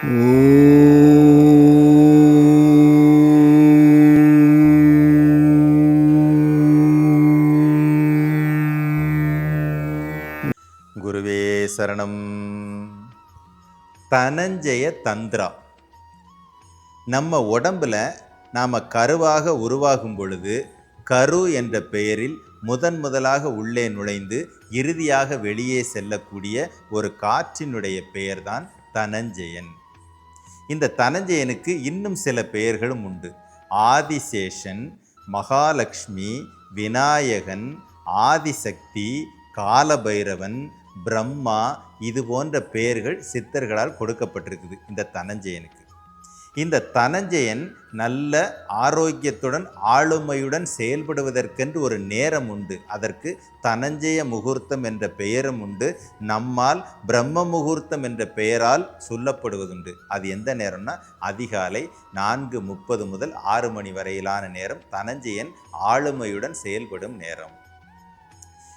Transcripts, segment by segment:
குருவே சரணம். தனஞ்சய தந்திரா. நம்ம உடம்புல நாம் கருவாக உருவாகும் பொழுது கரு என்ற பெயரில் முதன் முதலாக உள்ளே நுழைந்து இறுதியாக வெளியே செல்லக்கூடிய ஒரு காற்றினுடைய பெயர்தான் தனஞ்சயன். இந்த தனஞ்சயனுக்கு இன்னும் சில பெயர்களும் உண்டு. ஆதிசேஷன் மகாலட்சுமி விநாயகன் ஆதிசக்தி காலபைரவன் பிரம்மா இது போன்ற பெயர்கள் சித்தர்களால் கொடுக்கப்பட்டிருக்குது இந்த தனஞ்சயனுக்கு. இந்த தனஞ்சயன் நல்ல ஆரோக்கியத்துடன் ஆளுமையுடன் செயல்படுவதற்கென்று ஒரு நேரம் உண்டு. அதற்கு தனஞ்சய முகூர்த்தம் என்ற பெயரும் உண்டு. நம்மால் பிரம்ம முகூர்த்தம் என்ற பெயரால் சொல்லப்படுவதுண்டு. அது எந்த நேரம்னா அதிகாலை நான்கு முப்பது முதல் ஆறு மணி வரையிலான நேரம் தனஞ்சயன் ஆளுமையுடன் செயல்படும் நேரம்.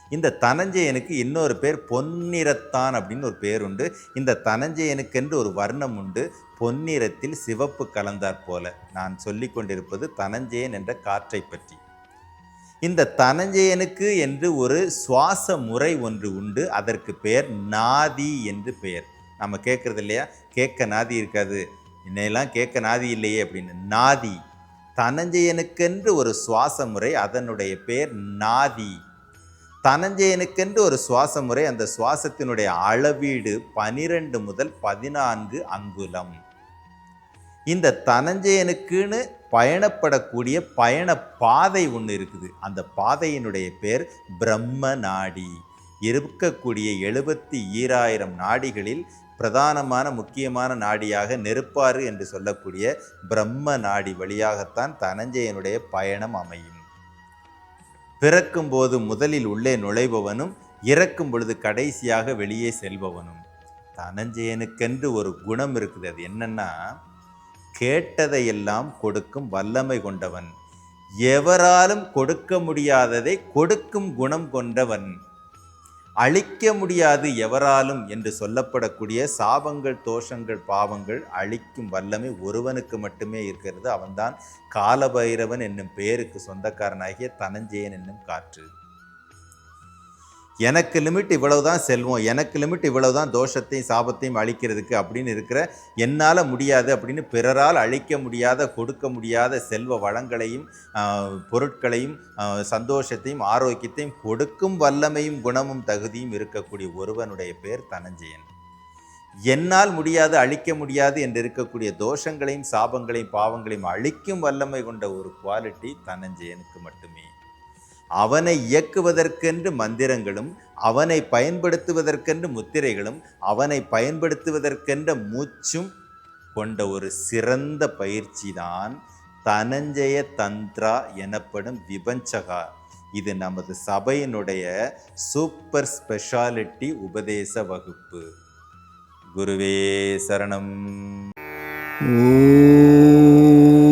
இந்த தனஞ்சயனுக்கு இன்னொரு பேர் பொன்னிறத்தான் அப்படின்னு ஒரு பேர் உண்டு. இந்த தனஞ்சயனுக்கென்று ஒரு வர்ணம் உண்டு. பொன்னிறத்தில் சிவப்பு கலந்தாற் போல. நான் சொல்லி கொண்டிருப்பது தனஞ்சயன் என்ற காற்றை பற்றி. இந்த தனஞ்சயனுக்கு என்று ஒரு சுவாச முறை ஒன்று உண்டு. அதற்கு பெயர் நாதி என்று பெயர். நம்ம கேட்குறது இல்லையா? கேட்க நாதி இருக்காது. இன்னையெல்லாம் கேட்க நாதி இல்லையே அப்படின்னு. நாதி. தனஞ்சயனுக்கென்று ஒரு சுவாச முறை. அதனுடைய பெயர் நாதி. தனஞ்சயனுக்கென்று ஒரு சுவாச முறை அந்த சுவாசத்தினுடைய அளவீடு பனிரெண்டு முதல் பதினான்கு அங்குலம். இந்த தனஞ்சயனுக்குன்னு பயணப்படக்கூடிய பயண பாதை ஒன்று இருக்குது. அந்த பாதையினுடைய பேர் பிரம்ம நாடி. இருக்கக்கூடிய எழுபத்தி ஈராயிரம் நாடிகளில் பிரதானமான முக்கியமான நாடியாக நெருப்பாறு என்று சொல்லக்கூடிய பிரம்ம நாடி வழியாகத்தான் தனஞ்சயனுடைய பயணம் அமையும். பிறக்கும்போது முதலில் உள்ளே நுழைபவனும் இறக்கும் பொழுது கடைசியாக வெளியே செல்பவனும். தனஞ்சயனுக்கென்று ஒரு குணம் இருக்குது அது என்னன்னா கேட்டதையெல்லாம் கொடுக்கும் வல்லமை கொண்டவன். எவராலும் கொடுக்க முடியாததை கொடுக்கும் குணம் கொண்டவன். அழிக்க முடியாது எவராலும் என்று சொல்லப்படக்கூடிய சாபங்கள் தோஷங்கள் பாவங்கள் அழிக்கும் வல்லமை ஒருவனுக்கு மட்டுமே இருக்கிறது. அவன்தான் காலபைரவன் என்னும் பெயருக்கு சொந்தக்காரனாகிய தனஞ்சயன் என்னும் காற்று. எனக்கு லிமிட் இவ்வளவுதான் செல்வம் எனக்கு லிமிட் இவ்வளவுதான் தோஷத்தையும் சாபத்தையும் அழிக்கிறதுக்கு அப்படின்னு இருக்கிற என்னால் முடியாது அப்படின்னு பிறரால் அழிக்க முடியாத கொடுக்க முடியாத செல்வ வளங்களையும் பொருட்களையும் சந்தோஷத்தையும் ஆரோக்கியத்தையும் கொடுக்கும் வல்லமையும் குணமும் தகுதியும் இருக்கக்கூடிய ஒருவனுடைய பேர் தனஞ்சயன். என்னால் முடியாது அழிக்க முடியாது என்று இருக்கக்கூடிய தோஷங்களையும் சாபங்களையும் பாவங்களையும் அழிக்கும் வல்லமை கொண்ட ஒரு குவாலிட்டி தனஞ்சயனுக்கு மட்டுமே. அவனை இயக்குவதற்கென்று மந்திரங்களும் அவனை பயன்படுத்துவதற்கென்று முத்திரைகளும் அவனை பயன்படுத்துவதற்கென்ற மூச்சும் கொண்ட ஒரு சிறந்த பயிற்சி தான் தனஞ்சய தந்த்ரா எனப்படும் விபஞ்சகா. இது நமது சபையினுடைய சூப்பர் ஸ்பெஷாலிட்டி உபதேச வகுப்பு. குருவே சரணம். ஓ